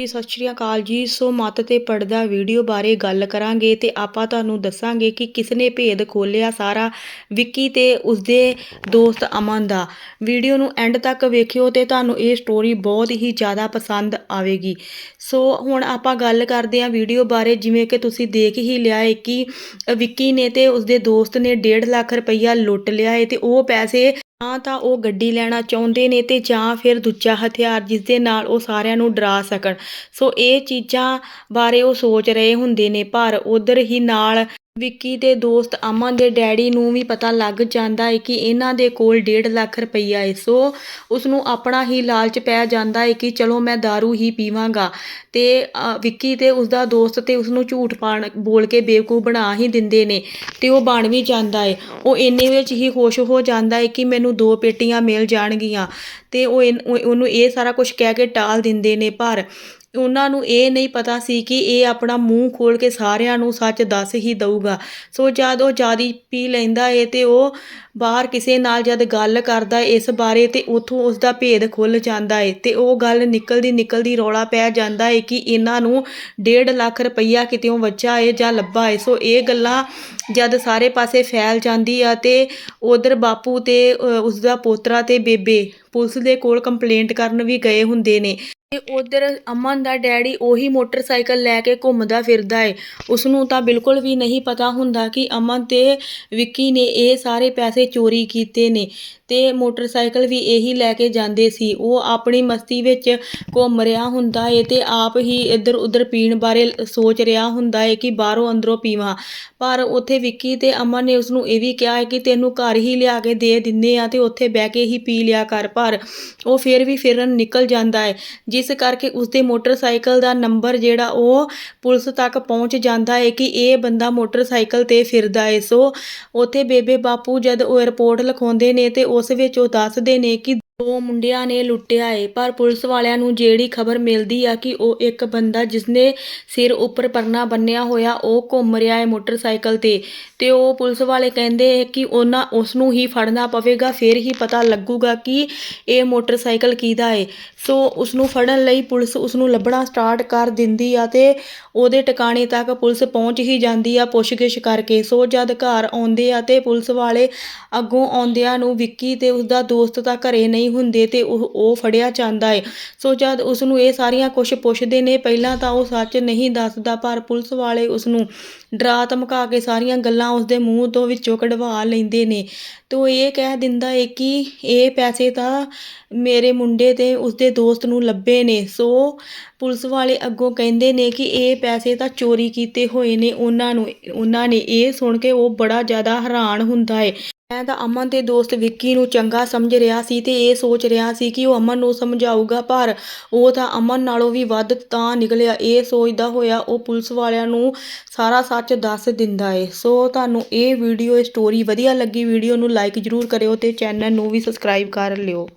ਜੀ ਸਤਿ ਸ਼੍ਰੀ ਅਕਾਲ ਜੀ। ਸੋ ਮੱਤ ਤੇ ਪੜਦਾ ਵੀਡੀਓ ਬਾਰੇ ਗੱਲ ਕਰਾਂਗੇ ਤੇ ਆਪਾਂ ਤੁਹਾਨੂੰ ਦੱਸਾਂਗੇ ਕਿ ਕਿਸਨੇ ਭੇਦ ਖੋਲਿਆ ਸਾਰਾ ਵਿੱਕੀ ਤੇ ਉਸਦੇ ਦੋਸਤ ਅਮਨ ਦਾ। ਵੀਡੀਓ ਨੂੰ ਐਂਡ ਤੱਕ ਵੇਖਿਓ ਤੇ ਤੁਹਾਨੂੰ ਇਹ ਸਟੋਰੀ ਬਹੁਤ ਹੀ ਜ਼ਿਆਦਾ ਪਸੰਦ ਆਵੇਗੀ। ਸੋ ਹੁਣ ਆਪਾਂ ਗੱਲ ਕਰਦੇ ਹਾਂ ਵੀਡੀਓ ਬਾਰੇ, ਜਿਵੇਂ ਕਿ ਤੁਸੀਂ ਦੇਖ ਹੀ ਲਿਆ ਹੈ ਕਿ ਵਿੱਕੀ ਨੇ ਤੇ ਉਸਦੇ ਦੋਸਤ ਨੇ 1.5 ਲੱਖ ਰੁਪਈਆ ਲੁੱਟ ਲਿਆ ਹੈ ਤੇ ਉਹ ਪੈਸੇ ਜਾਂ ਤਾਂ ਉਹ ਗੱਡੀ ਲੈਣਾ ਚਾਹੁੰਦੇ ਨੇ ਅਤੇ ਜਾਂ ਫਿਰ ਦੂਜਾ ਹਥਿਆਰ ਜਿਸ ਦੇ ਨਾਲ ਉਹ ਸਾਰਿਆਂ ਨੂੰ ਡਰਾ ਸਕਣ। ਸੋ ਇਹ ਚੀਜ਼ਾਂ ਬਾਰੇ ਉਹ ਸੋਚ ਰਹੇ ਹੁੰਦੇ ਨੇ, ਪਰ ਉੱਧਰ ਹੀ ਨਾਲ ਵਿੱਕੀ ਦੇ ਦੋਸਤ ਅਮਨ ਦੇ ਡੈਡੀ ਨੂੰ ਵੀ ਪਤਾ ਲੱਗ ਜਾਂਦਾ ਹੈ ਕਿ ਇਹਨਾਂ ਦੇ ਕੋਲ 1.5 ਲੱਖ ਰੁਪਈਆ ਹੈ ਸੋ ਉਸ ਨੂੰ ਆਪਣਾ ਹੀ ਲਾਲਚ ਪੈ ਜਾਂਦਾ ਹੈ ਕਿ ਚਲੋ ਮੈਂ दारू ਹੀ ਪੀਵਾਂਗਾ। ਤੇ ਅ, ਵਿੱਕੀ ਤੇ ਉਸਦਾ ਦੋਸਤ ਤੇ ਉਸ ਨੂੰ ਝੂਠ ਪਾਣ ਬੋਲ ਕੇ ਬੇਵਕੂਫ ਬਣਾ ਹੀ ਦਿੰਦੇ ਨੇ ਤੇ ਉਹ ਬਣ ਵੀ ਜਾਂਦਾ ਹੈ ਉਹ ਇੰਨੇ ਵਿੱਚ ਹੀ ਖੁਸ਼ ਹੋ ਜਾਂਦਾ ਹੈ ਕਿ ਮੈਨੂੰ ਦੋ ਪੇਟੀਆਂ ਮਿਲ ਜਾਣਗੀਆਂ। ਤੇ ਉਹ ਇਨ- ਉਹ- ਉਹਨੂੰ ਇਹ ਸਾਰਾ ਕੁਝ ਕਹਿ ਕੇ ਟਾਲ ਦਿੰਦੇ ਨੇ ਪਰ ਉਹਨਾਂ ਨੂੰ ਇਹ ਨਹੀਂ ਪਤਾ ਸੀ ਕਿ ਇਹ ਆਪਣਾ ਮੂੰਹ ਖੋਲ ਕੇ ਸਾਰਿਆਂ ਨੂੰ ਸੱਚ ਦੱਸ ਹੀ ਦਊਗਾ। ਸੋ ਜਦ ਉਹ ਜਿਆਦੀ ਪੀ ਲੈਂਦਾ ਏ ਤੇ ਉਹ ਬਾਹਰ ਕਿਸੇ ਨਾਲ ਜਦ ਗੱਲ ਕਰਦਾ ਇਸ ਬਾਰੇ ਤੇ ਉਥੋਂ ਉਸ ਦਾ ਭੇਦ ਖੁੱਲ ਜਾਂਦਾ ਏ ਤੇ ਉਹ ਗੱਲ ਨਿਕਲਦੀ ਨਿਕਲਦੀ ਰੌਲਾ ਪੈ ਜਾਂਦਾ ਏ ਕਿ ਇਹਨਾਂ ਨੂੰ 1.5 ਲੱਖ ਰੁਪਈਆ ਕਿਤੇੋਂ ਵੱਜਾ ਏ ਜਾਂ ਲੱਭਾ ਏ। ਸੋ ਇਹ ਗੱਲਾਂ ਜਦ ਸਾਰੇ ਪਾਸੇ ਫੈਲ ਜਾਂਦੀ ਆ ਤੇ ਉਧਰ ਬਾਪੂ ਤੇ ਅ, ਉਸਦਾ ਪੋਤਰਾ ਤੇ ਬੇਬੇ ਪੁਲਿਸ ਦੇ ਕੋਲ ਕੰਪਲੇਂਟ ਕਰਨ ਵੀ ਗਏ ਹੁੰਦੇ ਨੇ। ਤੇ ਉਧਰ ਅਮਨ ਦਾ ਡੈਡੀ ਉਹੀ ਮੋਟਰਸਾਈਕਲ ਲੈ ਕੇ ਘੁੰਮਦਾ ਫਿਰਦਾ ਏ। ਉਸ ਨੂੰ ਤਾਂ ਬਿਲਕੁਲ ਵੀ ਨਹੀਂ ਪਤਾ ਹੁੰਦਾ ਕਿ ਅਮਨ ਤੇ ਵਿੱਕੀ ਨੇ ਇਹ ਸਾਰੇ ਪੈਸੇ ਚੋਰੀ ਕੀਤੇ ਨੇ ਤੇ ਮੋਟਰਸਾਈਕਲ ਵੀ ਇਹੀ ਲੈ ਕੇ ਜਾਂਦੇ ਸੀ। ਉਹ ਆਪਣੀ ਮਸਤੀ ਵਿੱਚ ਘੁੰਮ ਰਿਹਾ ਹੁੰਦਾ ਏ ਤੇ ਆਪ ਹੀ ਇੱਧਰ ਉੱਧਰ ਪੀਣ ਬਾਰੇ ਸੋਚ ਰਿਹਾ ਹੁੰਦਾ ਏ ਕਿ ਬਾਹਰੋਂ ਅੰਦਰੋਂ ਪੀਵਾਂ। ਪਰ ਉੱਥੇ ਵਿੱਕੀ ਤੇ ਅਮਨ ਨੇ ਉਸ ਨੂੰ ਇਹ ਵੀ ਕਿਹਾ ਹੈ ਕਿ ਤੈਨੂੰ ਘਰ ਹੀ ਲਿਆ ਕੇ ਦੇ ਦਿੰਨੇ ਆ ਤੇ ਉੱਥੇ ਬਹਿ ਕੇ ਹੀ ਪੀ ਲਿਆ ਕਰ। ਪਰ ਉਹ ਫਿਰ ਵੀ ਫਿਰਨ ਨਿਕਲ ਜਾਂਦਾ ਹੈ ਜਿਸ ਕਰਕੇ ਉਸਦੇ ਮੋਟਰਸਾਈਕਲ ਦਾ ਨੰਬਰ ਜਿਹੜਾ ਉਹ ਪੁਲਿਸ ਤੱਕ ਪਹੁੰਚ ਜਾਂਦਾ ਹੈ ਕਿ ਇਹ ਬੰਦਾ ਮੋਟਰਸਾਈਕਲ ਤੇ ਫਿਰਦਾ ਹੈ। ਸੋ ਉੱਥੇ ਬੇਬੇ ਬਾਪੂ ਜਦ ਉਹ ਰਿਪੋਰਟ ਲਿਖਾਉਂਦੇ ਨੇ ਤੇ ਉਸ ਵਿੱਚ ਉਹ ਦੱਸਦੇ ਨੇ ਕਿ ਦੋ ਮੁੰਡਿਆਂ ਨੇ ਲੁੱਟਿਆ ਏ, ਪਰ ਪੁਲਿਸ ਵਾਲਿਆਂ ਨੂੰ ਜਿਹੜੀ ਖਬਰ ਮਿਲਦੀ ਆ ਕਿ ਉਹ ਇੱਕ ਬੰਦਾ ਜਿਸਨੇ ਸਿਰ ਉੱਪਰ ਪਰਨਾ ਬੰਨਿਆ ਹੋਇਆ, ਉਹ ਘੁੰਮ ਰਿਹਾ ਏ ਮੋਟਰਸਾਈਕਲ ਤੇ। ਤੇ ਉਹ ਪੁਲਿਸ ਵਾਲੇ ਕਹਿੰਦੇ ਕਿ ਉਹਨਾਂ ਉਸ ਨੂੰ ਹੀ ਫੜਨਾ ਪਵੇਗਾ, ਫਿਰ ਹੀ ਪਤਾ ਲੱਗੂਗਾ ਕਿ ਇਹ ਮੋਟਰਸਾਈਕਲ ਕਿਹਦਾ ਏ। ਸੋ ਉਸ ਨੂੰ ਫੜਨ ਲਈ ਪੁਲਿਸ ਉਸ ਨੂੰ ਲੱਭਣਾ ਸਟਾਰਟ ਕਰ ਦਿੰਦੀ ਆ ਤੇ ਉਹਦੇ ਟਿਕਾਣੇ ਤੱਕ ਪੁਲਿਸ ਪਹੁੰਚ ਹੀ ਜਾਂਦੀ ਆ ਪੁੱਛਗਿੱਛ ਕਰਕੇ। ਸੋ ਜਦ ਘਰ ਆਉਂਦੇ ਆ ਤੇ ਪੁਲਿਸ ਵਾਲੇ ਅੱਗੋਂ ਆਉਂਦਿਆਂ ਨੂੰ ਵਿੱਕੀ ਤੇ ਉਸਦਾ ਦੋਸਤ ਤਾਂ ਘਰੇ ਨਹੀਂ ਹੁੰਦੇ ਤੇ ਉਹ ਉਹ ਫੜਿਆ ਜਾਂਦਾ ਹੈ ਸੋ ਜਦ ਉਸ ਨੂੰ ਇਹ ਸਾਰੀਆਂ ਕੁਝ ਪੁੱਛਦੇ ਨੇ, ਪਹਿਲਾਂ ਤਾਂ ਉਹ ਸੱਚ ਨਹੀਂ ਦੱਸਦਾ, ਪਰ ਪੁਲਿਸ ਵਾਲੇ ਉਸ ਨੂੰ ਡਰਾ ਧਮਕਾ ਕੇ ਸਾਰੀਆਂ ਗੱਲਾਂ ਉਸਦੇ ਮੂੰਹ ਤੋਂ ਵਿੱਚੋਂ ਕਢਵਾ ਲੈਂਦੇ ਨੇ। ਤੇ ਉਹ ਇਹ ਕਹਿ ਦਿੰਦਾ ਏ ਕਿ ਇਹ ਪੈਸੇ ਤਾਂ ਮੇਰੇ ਮੁੰਡੇ ਤੇ ਉਸਦੇ ਦੋਸਤ ਨੂੰ ਲੱਭੇ ਨੇ। ਸੋ ਪੁਲਿਸ ਵਾਲੇ ਅੱਗੋਂ ਕਹਿੰਦੇ ਨੇ ਕਿ ਇਹ ਪੈਸੇ ਤਾਂ ਚੋਰੀ ਕੀਤੇ ਹੋਏ ਨੇ। ਉਹਨਾਂ ਨੂੰ, ਉਹਨਾਂ ਨੇ ਇਹ ਸੁਣ ਕੇ ਉਹ ਬੜਾ ਜ਼ਿਆਦਾ ਹੈਰਾਨ ਹੁੰਦਾ ਹੈ ਮੈਂ ਤਾਂ ਅਮਨ ਦੇ ਦੋਸਤ ਵਿੱਕੀ ਨੂੰ ਚੰਗਾ ਸਮਝ ਰਿਹਾ ਸੀ ਤੇ ਇਹ ਸੋਚ ਰਿਹਾ ਸੀ ਕਿ ਉਹ ਅਮਨ ਨੂੰ ਸਮਝਾਊਗਾ, ਪਰ ਉਹ ਤਾਂ ਅਮਨ ਨਾਲੋਂ ਵੀ ਵੱਧ ਤਾਂ ਨਿਕਲਿਆ। ਇਹ ਸੋਚਦਾ ਹੋਇਆ ਉਹ ਪੁਲਿਸ ਵਾਲਿਆਂ ਨੂੰ ਸਾਰਾ ਸੱਚ ਦੱਸ ਦਿੰਦਾ ਏ। ਸੋ ਤੁਹਾਨੂੰ ਇਹ ਵੀਡੀਓ, ਇਹ ਸਟੋਰੀ ਵਧੀਆ ਲੱਗੀ, ਵੀਡੀਓ ਨੂੰ ਲਾਈਕ ਜਰੂਰ ਕਰਿਓ ਤੇ ਚੈਨਲ ਨੂੰ ਵੀ ਸਬਸਕ੍ਰਾਈਬ ਕਰ ਲਿਓ।